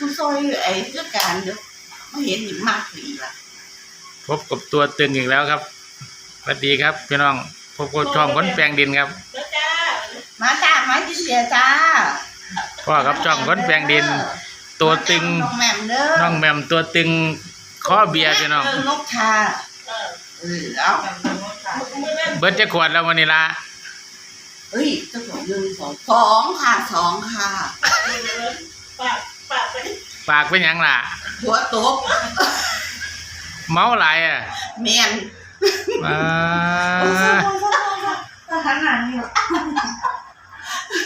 ผู้ซอยไอ้เรื่องการเดี๋ยวไม่เห็นอีกมากอีกละพบกับตัวตึงอีกแล้วครับสวัสดีครับพี่น้องพบกับช่องคนแปลงดินครับแล้วจ้ามาจ้ามากินเสียจ้าพ่อครับช่องคนแปลงดิน ตัวตึงน้องแหม่มเด้อน้องแหมมตัวตึงข้อเบียร์พี่น้องเนกชาเออเออเอามือนั่นเบิร์ดจะขวดแล้ววันนี้ละเฮ้ยเจ้าของยืนสองสองค่ะสองค่ะ ปากปากไปปากเป็นหยังล่ะ หัวโต๊ะเมาหลายอะเมียนมาขนาดนี้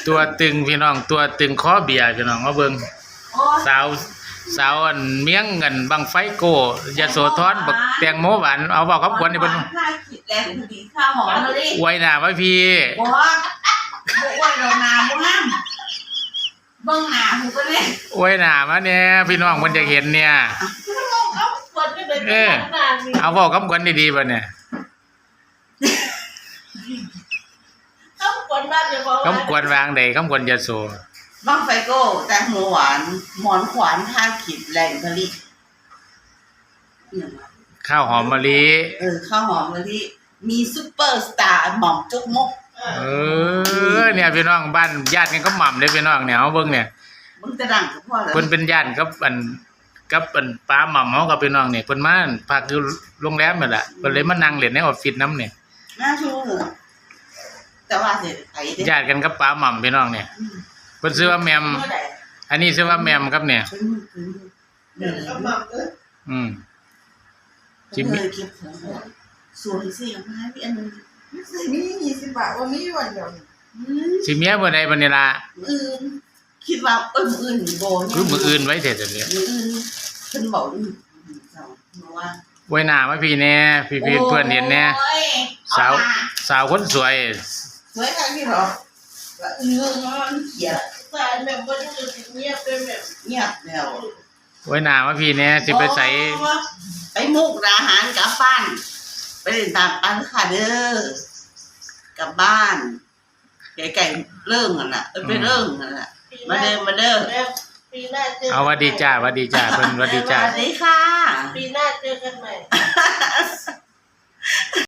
ตัวตึงพี่น้องตัวตึงข้อเบียร์พี่น้องมาเบิ่งโอ้สาวสาวอันเมียงเงินบังไฟโกยาโสธรบักแตงโมหวานเอาบอกคำขวัญนี่เพิ่นน่าคิดแรงดีข้าวหอมมาเลยอวยหน้าไว้พี่บอกว่าบอกว่าเรานาบ่งาม เบิ่งหน้าหูก็เลยอวยหน้ามาเนี่ยพี่น้องเพิ่นจะเห็นเนี่ย เอาขวดไม่เป็นเออขนาดนี้เอาบอกคำขวัญดีๆป่ะเนี่ยเอาขวดบ้านจะบอกคำขวัญวางใดคำขวัญยาโสบ้างไฟโก้แตงโมหวานหมอนขวานท่าขีดแรงผลิตเนี่ยมาข้าวหอมมะลิเออข้าวหอมมะลิมีซุปเปอร์สตาร์หม่อมจุกมก เออเนี่ยพี่น้องบ้านญาติกันก็หม่ำเลยพี่น้องเนี่ยเอาเบิ่งเนี่ยมึงจะดังกับพ่อเหรอเพิ่นเป็นญาติกับอันกับอันป้าหม่ำเฮากับพี่น้องเนี่ยเพิ่นมาพักอยู่โรงแรมนั่นแหละเพิ่นเลยมานั่งเล่นในออฟฟิศน้ำเนี่ยน่าชูเหรอแต่ว่าเสร็จไอ้เด็กญาติกันกับป้าหม่ำพี่น้องเนี่ยเพิ่นชื่อว่าแมมเมื่อไหร่อันนี้ชื่อว่าแมมครับเนี่ยเป็นมือเป็นมือเดินเอาหม่ำเอออืมจิจิมมมี่เลยเก็บของไว้สวยสิเอามาให้พี่อันหนึง สิมียี่สิบบาทว่ามีวันเดียวนี่อืมสิเมียบ่ได้บัดนี้ล่ะมืออื่นคิดว่าเอ้ยมืออื่นโบเนี่ยคือมื้ออื่นไว้เถิดอันเนี่ยมืออื่นเพิ่นบอกอืมเจ้าเมื่อวานไว้หน้ามาพี่แน่พี่พี่เพื่อนเห็นแน่โอ้ยสาว เอมสาวคนสวย สวยจังที่หรอว่าเออมันเขียนสายแบบว่าจะเงียบเป็นแบบเงียบแล้วไว้หน้ามาพี่แน่สิไปใส่โอ้ไปมุกดาหารกลับบ้าน ไปเล่นตามปันค่ะเด้อ กลับบ้านไก่ๆเริ่งอะน่ะเออไปเริ่งอะน่ะปีหมาน้าเด้อมาเด้อแล้วปีหน้าเจอเอาหวัดดีจ้าหวัดดีจ้าเพิ่นหวัดดีสจ้า วัสดีค่ะ ปีหน้าเจอกันใหม่